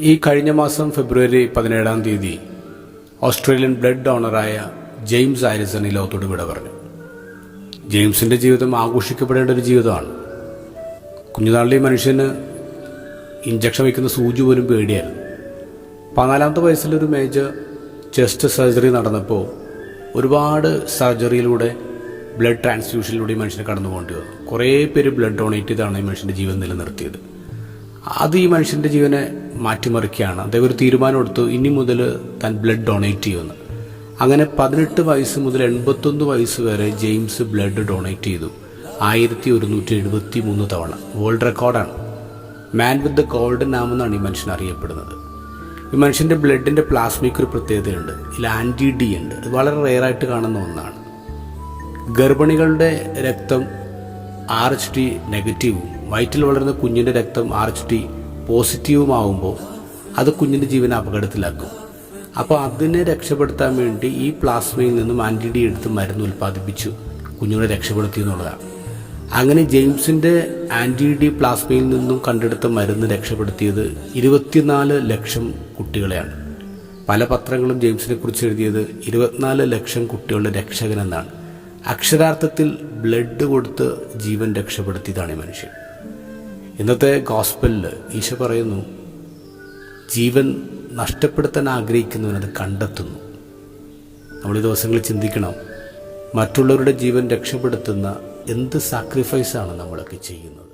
ഈ കഴിഞ്ഞ മാസം ഫെബ്രുവരി പതിനേഴാം തീയതി ഓസ്ട്രേലിയൻ ബ്ലഡ് ഡോണറായ ജെയിംസ് ആരിസൺ ഈ ലോകത്തോട് വിട പറഞ്ഞു. ജെയിംസിന്റെ ജീവിതം ആഘോഷിക്കപ്പെടേണ്ട ഒരു ജീവിതമാണ്. കുഞ്ഞുനാളിൽ ഈ മനുഷ്യന് ഇഞ്ചക്ഷൻ വയ്ക്കുന്ന സൂചി പോലും പേടിയായിരുന്നു. പതിനാലാമത്തെ വയസ്സിലൊരു മേജർ ചെസ്റ്റ് സർജറി നടന്നപ്പോൾ ഒരുപാട് സർജറിയിലൂടെ ബ്ലഡ് ട്രാൻസ്ഫ്യൂഷനിലൂടെ ഈ മനുഷ്യനെ കടന്നു പോകേണ്ടി വന്നു. കുറേ പേര് ബ്ലഡ് ഡൊണേറ്റ് ചെയ്താണ് ഈ മനുഷ്യന്റെ ജീവൻ നിലനിർത്തിയത്. അത് ഈ മനുഷ്യന്റെ ജീവനെ മാറ്റിമറിക്കുകയാണ്. അദ്ദേഹം ഒരു തീരുമാനം എടുത്തു ഇനി മുതൽ താൻ ബ്ലഡ് ഡൊണേറ്റ് ചെയ്യുമെന്ന്. അങ്ങനെ പതിനെട്ട് വയസ്സ് മുതൽ എൺപത്തൊന്ന് വയസ്സ് വരെ ജെയിംസ് ബ്ലഡ് ഡൊണേറ്റ് ചെയ്തു. ആയിരത്തി ഒരുന്നൂറ്റി എഴുപത്തി മൂന്ന് തവണ. വേൾഡ് റെക്കോർഡാണ്. മാൻ വിത്ത് ദ ഗോൾഡൻ ആം എന്നാണ് ഈ മനുഷ്യൻ അറിയപ്പെടുന്നത്. ഈ മനുഷ്യന്റെ ബ്ലഡിന്റെ പ്ലാസ്മിക്ക് ഒരു പ്രത്യേകതയുണ്ട്. ഇതിൽ ആന്റി ഡി ഉണ്ട്. ഇത് വളരെ റെയറായിട്ട് കാണുന്ന ഒന്നാണ്. ഗർഭിണികളുടെ രക്തം ആർ എച്ച് ടി നെഗറ്റീവും വയറ്റിൽ വളരുന്ന കുഞ്ഞിന്റെ രക്തം ആർ എച്ച് ടി പോസിറ്റീവുമാവുമ്പോൾ അത് കുഞ്ഞിന്റെ ജീവൻ അപകടത്തിലാക്കും. അപ്പോൾ അതിനെ രക്ഷപ്പെടുത്താൻ വേണ്ടി ഈ പ്ലാസ്മയിൽ നിന്നും ആന്റി ഡി എടുത്ത് മരുന്ന് ഉൽപ്പാദിപ്പിച്ചു. കുഞ്ഞുങ്ങളെ രക്ഷപ്പെടുത്തി എന്നുള്ളതാണ്. അങ്ങനെ ജെയിംസിന്റെ ആന്റിഡി പ്ലാസ്മയിൽ നിന്നും കണ്ടെടുത്ത മരുന്ന് രക്ഷപ്പെടുത്തിയത് ഇരുപത്തിനാല് ലക്ഷം കുട്ടികളെയാണ്. പല പത്രങ്ങളും ജെയിംസിനെ കുറിച്ച് എഴുതിയത് ഇരുപത്തിനാല് ലക്ഷം കുട്ടികളുടെ രക്ഷകനെന്നാണ്. അക്ഷരാർത്ഥത്തിൽ ബ്ലഡ് കൊടുത്ത് ജീവൻ രക്ഷപ്പെടുത്തിയതാണ് ഈ മനുഷ്യൻ. ഇന്നത്തെ ഗോസ്പലിൽ ഈശോ പറയുന്നു ജീവൻ നഷ്ടപ്പെടുത്താൻ ആഗ്രഹിക്കുന്നവൻ അത് കണ്ടെത്തുന്നു. നമ്മൾ ഈ ദിവസങ്ങളിൽ ചിന്തിക്കണം മറ്റുള്ളവരുടെ ജീവൻ രക്ഷപ്പെടുത്തുന്ന എന്ത് സാക്രിഫൈസാണ് നമ്മളൊക്കെ ചെയ്യുന്നത്?